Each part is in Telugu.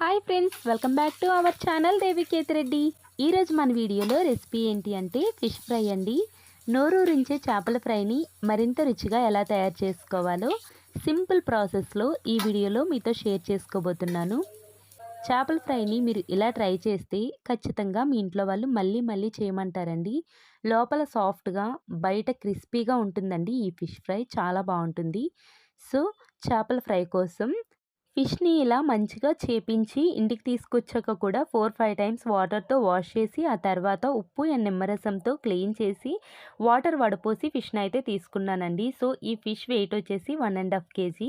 Hi friends welcome back to our channel దేవికేత్ Reddy ఈరోజు మన వీడియోలో రెసిపీ ఏంటి అంటే ఫిష్ ఫ్రై అండి. నోరూరించే చేపల ఫ్రైని మరింత రుచిగా ఎలా తయారు చేసుకోవాలో సింపుల్ ప్రాసెస్లో ఈ వీడియోలో మీతో షేర్ చేసుకోబోతున్నాను. చేపల ఫ్రైని మీరు ఇలా ట్రై చేస్తే ఖచ్చితంగా మీ ఇంట్లో వాళ్ళు మళ్ళీ మళ్ళీ చేయమంటారండి. లోపల సాఫ్ట్గా బయట క్రిస్పీగా ఉంటుందండి ఈ ఫిష్ ఫ్రై చాలా బాగుంటుంది. సో చేపల ఫ్రై కోసం ఫిష్ని ఇలా మంచిగా చేపించి ఇంటికి తీసుకొచ్చాక కూడా ఫోర్ ఫైవ్ టైమ్స్ వాటర్తో వాష్ చేసి ఆ తర్వాత ఉప్పు అండ్ నిమ్మరసంతో క్లీన్ చేసి వాటర్ వడపోసి ఫిష్ని అయితే తీసుకున్నానండి. సో ఈ ఫిష్ వెయిట్ వచ్చేసి వన్ అండ్ హాఫ్ కేజీ.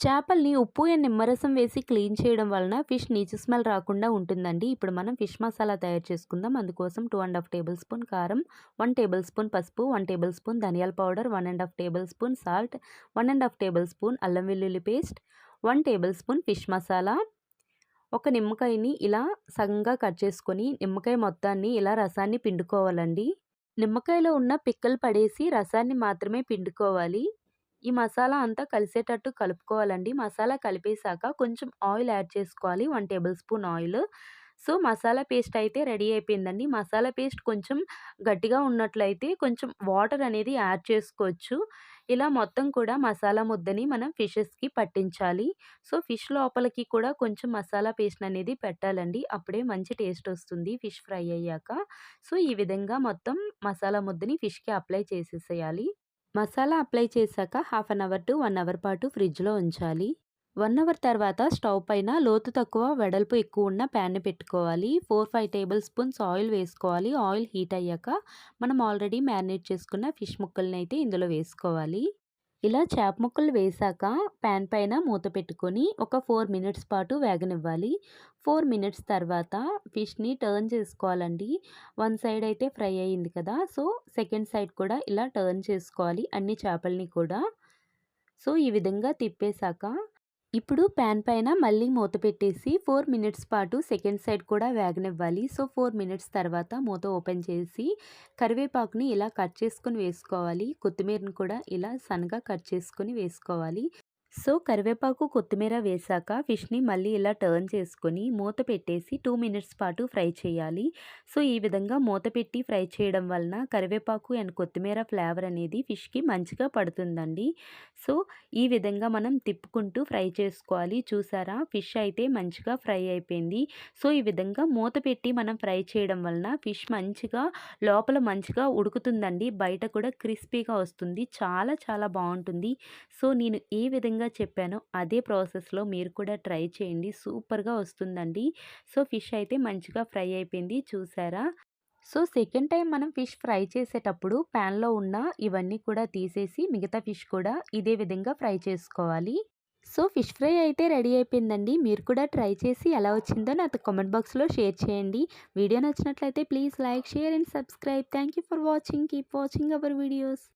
చేపల్ని ఉప్పు అండ్ నిమ్మరసం వేసి క్లీన్ చేయడం వలన ఫిష్ నీచు స్మెల్ రాకుండా ఉంటుందండి. ఇప్పుడు మనం ఫిష్ మసాలా తయారు చేసుకుందాం. అందుకోసం two and half tablespoon కారం వన్ టేబుల్ స్పూన్ పసుపు వన్ టేబుల్ స్పూన్ ధనియాల powder one and half tablespoon salt one and half tablespoon అల్లం వెల్లుల్లి paste one tablespoon fish masala ఒక నిమ్మకాయని ఇలా సగంగా కట్ చేసుకొని నిమ్మకాయ మొత్తాన్ని ఇలా రసాన్ని పిండుకోవాలండి. నిమ్మకాయలో ఉన్న పిక్కలు పడేసి రసాన్ని మాత్రమే పిండుకోవాలి. ఈ మసాలా అంతా కలిసేటట్టు కలుపుకోవాలండి. మసాలా కలిపేశాక కొంచెం ఆయిల్ యాడ్ చేసుకోవాలి. One tablespoon oil. So masala paste అయితే రెడీ అయిపోయిందండి. మసాలా పేస్ట్ కొంచెం గట్టిగా ఉన్నట్లయితే కొంచెం వాటర్ అనేది యాడ్ చేసుకోవచ్చు. ఇలా మొత్తం కూడా మసాలా ముద్దని మనం ఫిషెస్కి పట్టించాలి. సో ఫిష్ లోపలికి కూడా కొంచెం మసాలా పేస్ట్ అనేది పెట్టాలండి. అప్పుడే మంచి టేస్ట్ వస్తుంది ఫిష్ ఫ్రై అయ్యాక. సో ఈ విధంగా మొత్తం మసాలా ముద్దని ఫిష్కి అప్లై చేసేసేయాలి. మసాలా అప్లై చేశాక half an hour to one hour పాటు ఫ్రిడ్జ్లో ఉంచాలి. వన్ అవర్ తర్వాత స్టవ్ పైన లోతు తక్కువ వెడల్పు ఎక్కువ ఉన్న ప్యాన్ని పెట్టుకోవాలి. Four five tablespoons oil వేసుకోవాలి. ఆయిల్ హీట్ అయ్యాక మనం ఆల్రెడీ మ్యారినేట్ చేసుకున్న ఫిష్ ముక్కల్ని అయితే ఇందులో వేసుకోవాలి. ఇలా చేప ముక్కలు వేసాక ప్యాన్ పైన మూత పెట్టుకొని ఒక ఫోర్ మినిట్స్ పాటు వేగనివ్వాలి. ఫోర్ మినిట్స్ తర్వాత ఫిష్ని టర్న్ చేసుకోవాలండి. వన్ సైడ్ అయితే ఫ్రై అయ్యింది కదా సో సెకండ్ సైడ్ కూడా ఇలా టర్న్ చేసుకోవాలి అన్ని చేపల్ని కూడా. సో ఈ విధంగా తిప్పేశాక ఇప్పుడు ప్యాన్ పైన మళ్ళీ మూత పెట్టేసి ఫోర్ మినిట్స్ పాటు సెకండ్ సైడ్ కూడా వేగనివ్వాలి. సో ఫోర్ మినిట్స్ తర్వాత మూత ఓపెన్ చేసి కరివేపాకుని ఇలా కట్ చేసుకొని వేసుకోవాలి. కొత్తిమీరని కూడా ఇలా సన్నగా కట్ చేసుకొని వేసుకోవాలి. సో కరివేపాకు కొత్తిమీర వేసాక ఫిష్ని మళ్ళీ ఇలా టర్న్ చేసుకొని మూత పెట్టేసి టూ మినిట్స్ పాటు ఫ్రై చేయాలి. సో ఈ విధంగా మూత పెట్టి ఫ్రై చేయడం వలన కరివేపాకు అండ్ కొత్తిమీర ఫ్లేవర్ అనేది ఫిష్కి మంచిగా పడుతుందండి. సో ఈ విధంగా మనం తిప్పుకుంటూ ఫ్రై చేసుకోవాలి. చూసారా? ఫిష్ అయితే మంచిగా ఫ్రై అయిపోయింది. సో ఈ విధంగా మూత పెట్టి మనం ఫ్రై చేయడం వలన ఫిష్ మంచిగా లోపల మంచిగా ఉడుకుతుందండి. బయట కూడా క్రిస్పీగా వస్తుంది. చాలా చాలా బాగుంటుంది. సో నేను ఈ విధంగా చెప్పానో. అదే ప్రాసెస్లో మీరు కూడా ట్రై చేయండి. సూపర్గా వస్తుందండి. సో ఫిష్ అయితే మంచిగా ఫ్రై అయిపోయింది. చూసారా? సో సెకండ్ టైం మనం ఫిష్ ఫ్రై చేసేటప్పుడు ప్యాన్లో ఉన్న ఇవన్నీ కూడా తీసేసి మిగతా ఫిష్ కూడా ఇదే విధంగా ఫ్రై చేసుకోవాలి. సో ఫిష్ ఫ్రై అయితే రెడీ అయిపోయిందండి. మీరు కూడా ట్రై చేసి ఎలా వచ్చిందో నాతో కామెంట్ బాక్స్లో షేర్ చేయండి. వీడియో నచ్చినట్లయితే please like share and subscribe. Thank you for watching. Keep watching our videos.